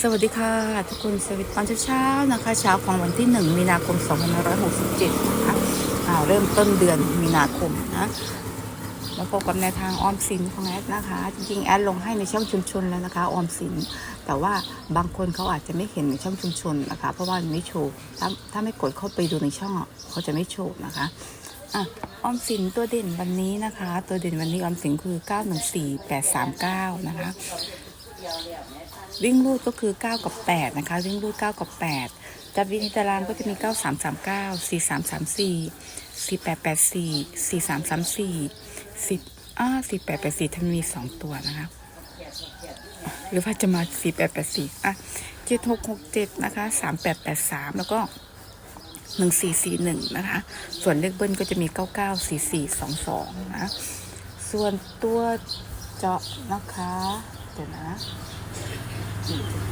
สวัสดีค่ะ ทุกคนสวัสดีตอนเช้าๆนะคะ เช้าของวันที่ 1 มีนาคม 2567 นะคะอ่าเริ่มต้นเดือนมีนาคมนะแล้วพบกับแนวทางออมสินของแอดนะคะ จริงๆ แอดลงให้ในช่องชุมชนแล้วนะคะออมสิน แต่ว่าบางคนเขาอาจจะไม่เห็นในช่องชุมชนนะคะ เพราะว่ามันไม่โชว์ถ้าถ้าไม่กดเข้าไปดูในช่องเขาจะไม่โชว์นะคะอะออมสินตัวเด่นวันนี้นะคะ ตัวเด่นวันนี้ออมสินคือ 914839 นะคะ วิ่งรูดก็คือ 9 กับ 8 นะคะ วิ่งรูด 9 กับ 8จับวินิตารางก็จะมี 9339 4334 4884 4334 10อ่า4884ทำมี 2 ตัวนะคะหรือว่าจะมา 4884 อะ 7667 นะคะ 3883 แล้วก็ 1441 นะคะ ส่วนเลขเบิ้ลก็จะมี 994422 นะ ส่วนตัวเจาะนะคะ เดี๋ยวนะ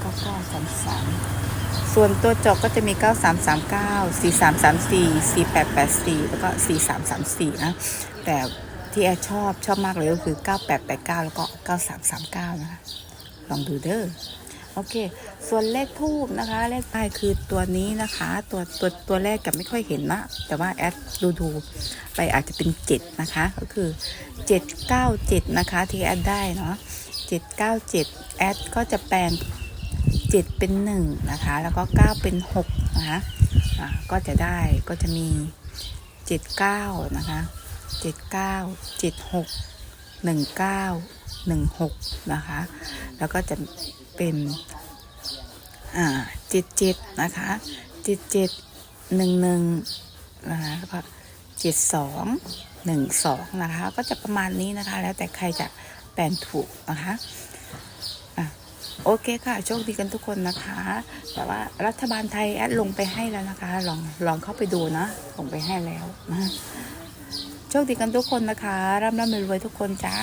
เก้าเก้าสามสามส่วนตัวจอกก็จะมีเก้าสามสามเก้าสี่สามสามสี่สี่แปดแปดสี่แล้วก็สี่สามสามสี่นะ แต่ที่แอชอบชอบมากเลยก็คือเก้าแปดแปดเก้าแล้วก็เก้าสามสามเก้านะคะ ลองดูเด้อโอเค ส่วนเลขทูบนะคะ เลขใต้คือตัวนี้นะคะ ตัวตัวตัวแรกกับไม่ค่อยเห็นนะ แต่ว่าแอดดูดูไปอาจจะเป็นเจ็ดนะคะ ก็คือเจ็ดเก้าเจ็ดนะคะ ที่แอดได้เนาะ เจ็ดเก้าเจ็ดแอดก็จะแปลงเจ็ดเป็นหนึ่งนะคะ แล้วก็เก้าเป็นหกนะคะอ่าก็จะได้ก็จะมีเจ็ดเก้านะคะเจ็ดเก้าเจ็ดหกหนึ่งเก้าหนึ่งหกนะคะ แล้วก็จะเป็นอ่าเจ็ดเจ็ดนะคะเจ็ดเจ็ดหนึ่งหนึ่งนะคะแล้วก็เจ็ดสองหนึ่งสองนะคะ ก็จะประมาณนี้นะคะ แล้วแต่ใครจะ แปลนถูกนะคะอะโอเคค่ะ โชคดีกันทุกคนนะคะ แต่ว่ารัฐบาลไทยแอดลงไปให้แล้วนะคะ ลองลองเข้าไปดูนะลงไปให้แล้วนะโชคดีกันทุกคนนะคะร่ำร่ำรวยทุกคนจ้า